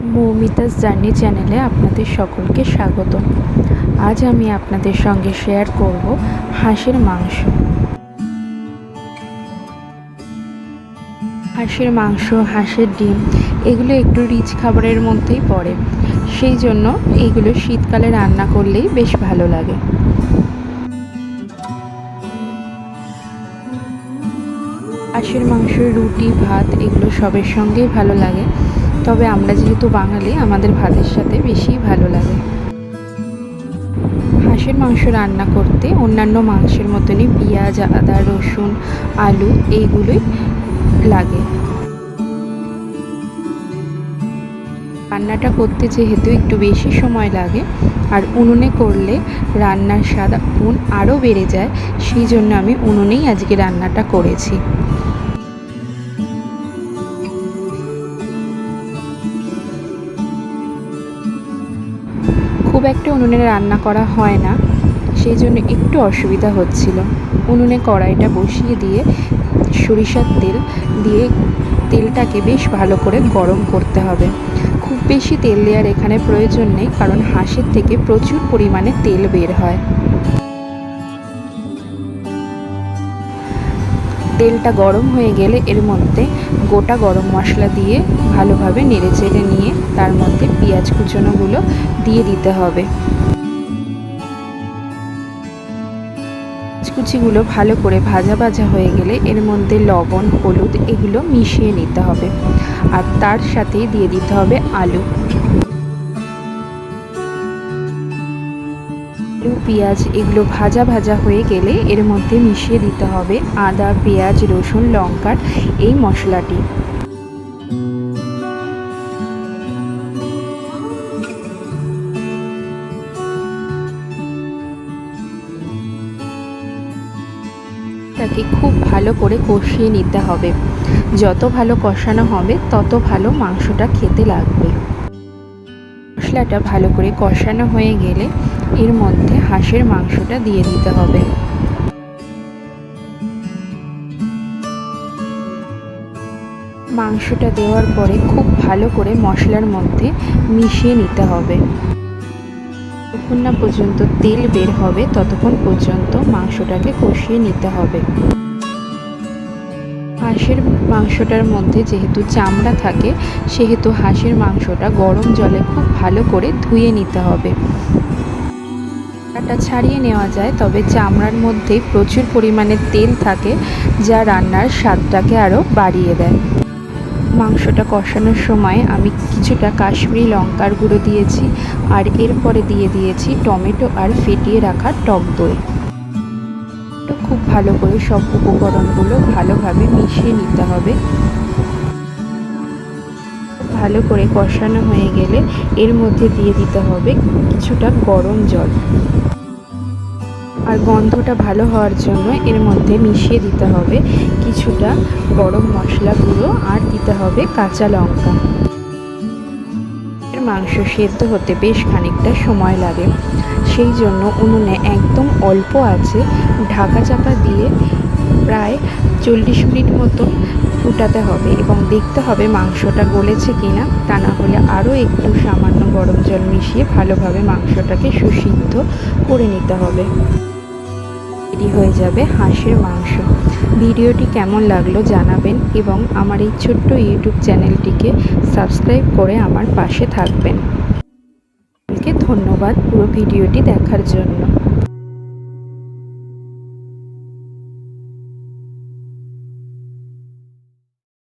Moumita's journey চ্যানেলে আপনাদের সকলকে স্বাগত। আজ আমি আপনাদের সঙ্গে শেয়ার করব হাঁসের মাংস। হাঁসের মাংস, হাঁসের ডিম, এগুলো একটু রিচ খাবারের মধ্যেই পড়ে। সেই জন্য এইগুলো শীতকালে রান্না করলেই বেশ ভালো লাগে। হাঁসের মাংস, রুটি, ভাত এগুলো সবের সঙ্গেই ভালো লাগে। তবে আমরা যেহেতু বাঙালি, আমাদের ভাতের সাথে বেশিই ভালো লাগে। হাঁসের মাংস রান্না করতে অন্যান্য মাংসের মতনই পেঁয়াজ, আদা, রসুন, আলু এইগুলোই লাগে। রান্নাটা করতে যেহেতু একটু বেশি সময় লাগে আর উনুনে করলে রান্নার স্বাদ, গুণ আরও বেড়ে যায়, সেই জন্য আমি উনুনেই আজকে রান্নাটা করেছি। খুব একটা উনুনে রান্না করা হয় না, সেই জন্য একটু অসুবিধা হচ্ছিল। উনুনে কড়াইটা বসিয়ে দিয়ে সরিষার তেল দিয়ে তেলটাকে বেশ ভালো করে গরম করতে হবে। খুব বেশি তেল দেওয়ার এখানে প্রয়োজন নেই, কারণ হাঁসের থেকে প্রচুর পরিমাণে তেল বের হয়। তেলটা গরম হয়ে গেলে এর মধ্যে গোটা গরম মশলা দিয়ে ভালোভাবে নেড়ে চেড়ে নিয়ে তার মধ্যে পেঁয়াজ কুচনোগুলো দিয়ে দিতে হবে। কুচিগুলো ভালো করে ভাজা ভাজা হয়ে গেলে এর মধ্যে লবণ, হলুদ এগুলো মিশিয়ে নিতে হবে। আর তার সাথেই দিয়ে দিতে হবে আলু। আলু, পেঁয়াজ এগুলো ভাজা ভাজা হয়ে গেলে এর মধ্যে মিশিয়ে দিতে হবে আদা, পেঁয়াজ, রসুন, লঙ্কার এই মশলাটি। তাকে খুব ভালো করে কষিয়ে নিতে হবে। যত ভালো কষানো হবে, তত ভালো মাংসটা খেতে লাগবে। মশলাটা ভালো করে কষানো হয়ে গেলে এর মধ্যে হাঁসের মাংসটা দিয়ে দিতে হবে। মাংসটা দেওয়ার পরে খুব ভালো করে মশলার মধ্যে মিশিয়ে নিতে হবে। যতক্ষণ না পর্যন্ত তেল বের হবে, ততক্ষণ পর্যন্ত মাংসটাকে কষিয়ে নিতে হবে। হাঁসের মাংসটার মধ্যে যেহেতু চামড়া থাকে, সেহেতু হাঁসের মাংসটা গরম জলে খুব ভালো করে ধুয়ে নিতে হবে। চামড়াটা ছাড়িয়ে নেওয়া যায়, তবে চামড়ার মধ্যে প্রচুর পরিমাণে তেল থাকে, যা রান্নার স্বাদটাকে আরও বাড়িয়ে দেয়। মাংসটা কষানোর সময় আমি কিছুটা কাশ্মীরি লঙ্কার গুঁড়ো দিয়েছি, আর এরপরে দিয়ে দিয়েছি টমেটো আর ফেটিয়ে রাখা টক দই। খুব ভালো করে সব উপকরণগুলো ভালোভাবে মিশিয়ে নিতে হবে। ভালো করে কষানো হয়ে গেলে এর মধ্যে দিয়ে দিতে হবে কিছুটা গরম জল। আর গন্ধটা ভালো হওয়ার জন্য এর মধ্যে মিশিয়ে দিতে হবে কিছুটা গরম মশলা গুঁড়ো আর দিতে হবে কাঁচা লঙ্কা। মাংস সেদ্ধ হতে বেশ খানিকটা সময় লাগে। সেই জন্য উনুনে একদম অল্প আছে ঢাকা চাপা দিয়ে প্রায় চল্লিশ মিনিট মতো ফুটাতে হবে এবং দেখতে হবে মাংসটা গলেছে কিনা। তা না হলে আরও একটু সামান্য গরম জল মিশিয়ে ভালোভাবে মাংসটাকে সুসিদ্ধ করে নিতে হবে। রেডি হয়ে যাবে হাঁসের মাংস। ভিডিওটি কেমন লাগল জানাবেন এবং আমার এই ছোট্ট ইউটিউব চ্যানেলটিকে সাবস্ক্রাইব করে আমার পাশে থাকবেন। ধন্যবাদ পুরো ভিডিওটি দেখার জন্য।